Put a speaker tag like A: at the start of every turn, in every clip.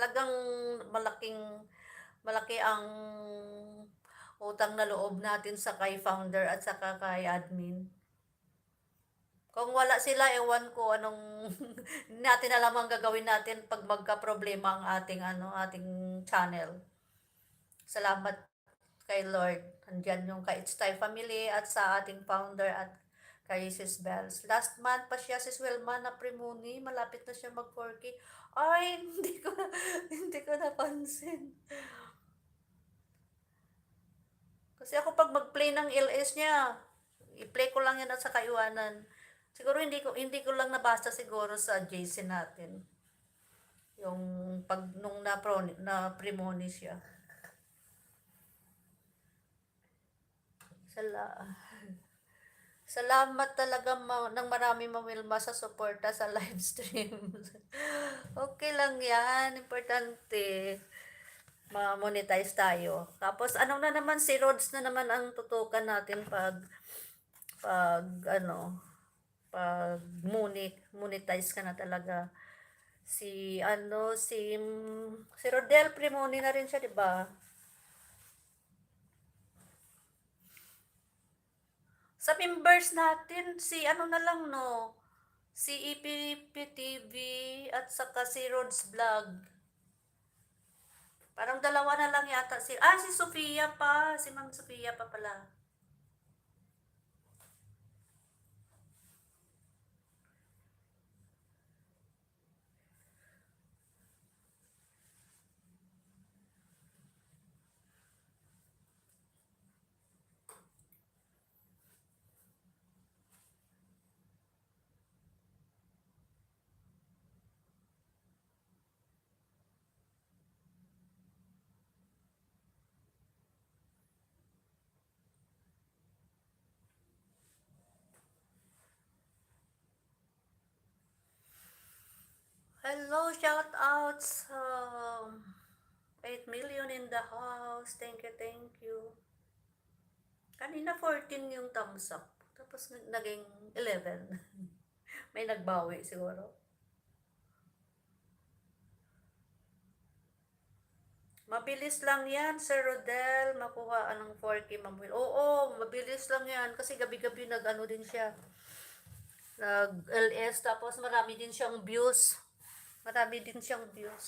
A: Talagang malaking malaki ang utang na loob natin sa kay founder at saka kay admin. Kung wala sila, ewan ko anong natin alam ang gagawin natin pag magka-problema ang ating ano, ating channel. Salamat kay Lord. Andiyan yung kay It's Time Family at sa ating founder at kay Sis Bells. Last month pa siya, Sis Wilma na primuni. Malapit na siya mag 4K. Ay, hindi ko hindi ko napansin. Kasi ako pag mag-play ng LS niya, i-play ko lang yan at sa kaiwanan. Siguro hindi ko hindi ko lang nabasa siguro sa JC natin. Yung pag nung na, pro, na primoni siya. Sala Salamat talaga ma- ng marami mamilma sa suporta sa live stream. okay lang yan. Importante. Ma-monetize tayo. Tapos ano na naman si Rods na naman ang tutukan natin pag pag ano pag muni, monetize ka na talaga. Si ano si si Rodel Primoni na rin siya, 'di ba? Sa members natin, si ano na lang, no? Si EPP TV at saka si Rods Vlog. Parang dalawa na lang yata si... Ah, si Sofia pa. Si Ma'am Sofia pa pala. Hello, shout outs. Um, 8 million in the house. Thank you, thank you. Kanina 14 yung thumbs up. Tapos nag- naging 11. May nagbawi siguro. Mabilis lang yan, Sir Rodel. Makuha ng 4K mamuil. Oo, mabilis lang yan. Kasi gabi-gabi nag-ano din siya. Nag-LS. Tapos marami din siyang views. Marami din siyang views.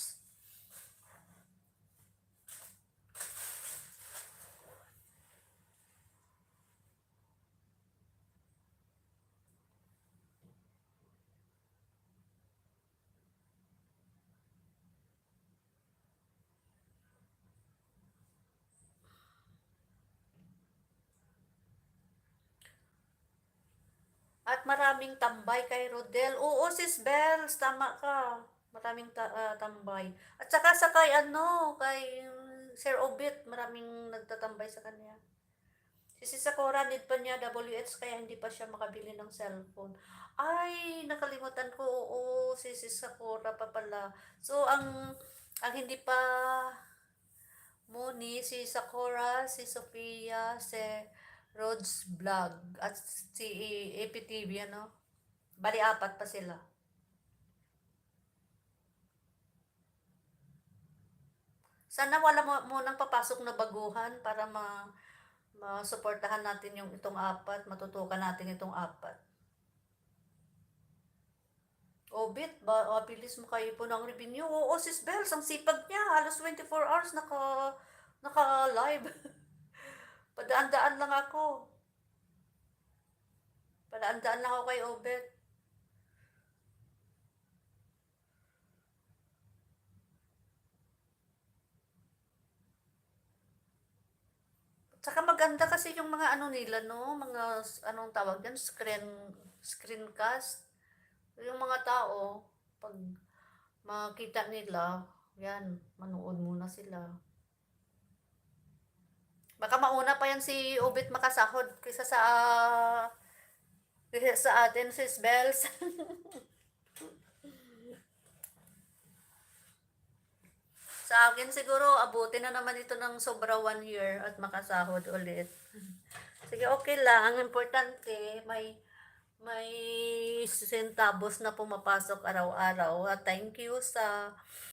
A: At maraming tambay kay Rodel. Oo, sis Bells, tama ka. Maraming ta- ah, tambay. At saka sa kay ano, kay Sir Obit, maraming nagtatambay sa kanya. Si Sakura, need pa niya WH kaya hindi pa siya makabili ng cellphone. Ay, nakalimutan ko. Oo, si Sakura pa pala. So, ang ang hindi pa Muni, si Sakura, si Sophia, si Rhodes Vlog, at si APTV, ano? Bali, apat pa sila. Sana wala mo munang papasok na baguhan para ma masuportahan natin yung itong apat, matutukan natin itong apat. Obit, ba, ah, bilis mo kayo po ng revenue. Oo, sis Bells, ang sipag niya. Halos 24 hours naka, naka-live. Padaan-daan lang ako. Padaan-daan lang ako kay Obet. Tsaka maganda kasi yung mga ano nila, no? Mga, anong tawag yan? Screen, screencast. Yung mga tao, pag makita nila, yan, manood muna sila. Baka mauna pa yan si Obit makasahod kaysa sa kaysa sa atin sis Bells. sa akin siguro abutin na naman ito ng sobra one year at makasahod ulit. Sige, okay lang. Ang importante, may may centavos na pumapasok araw-araw. At thank you sa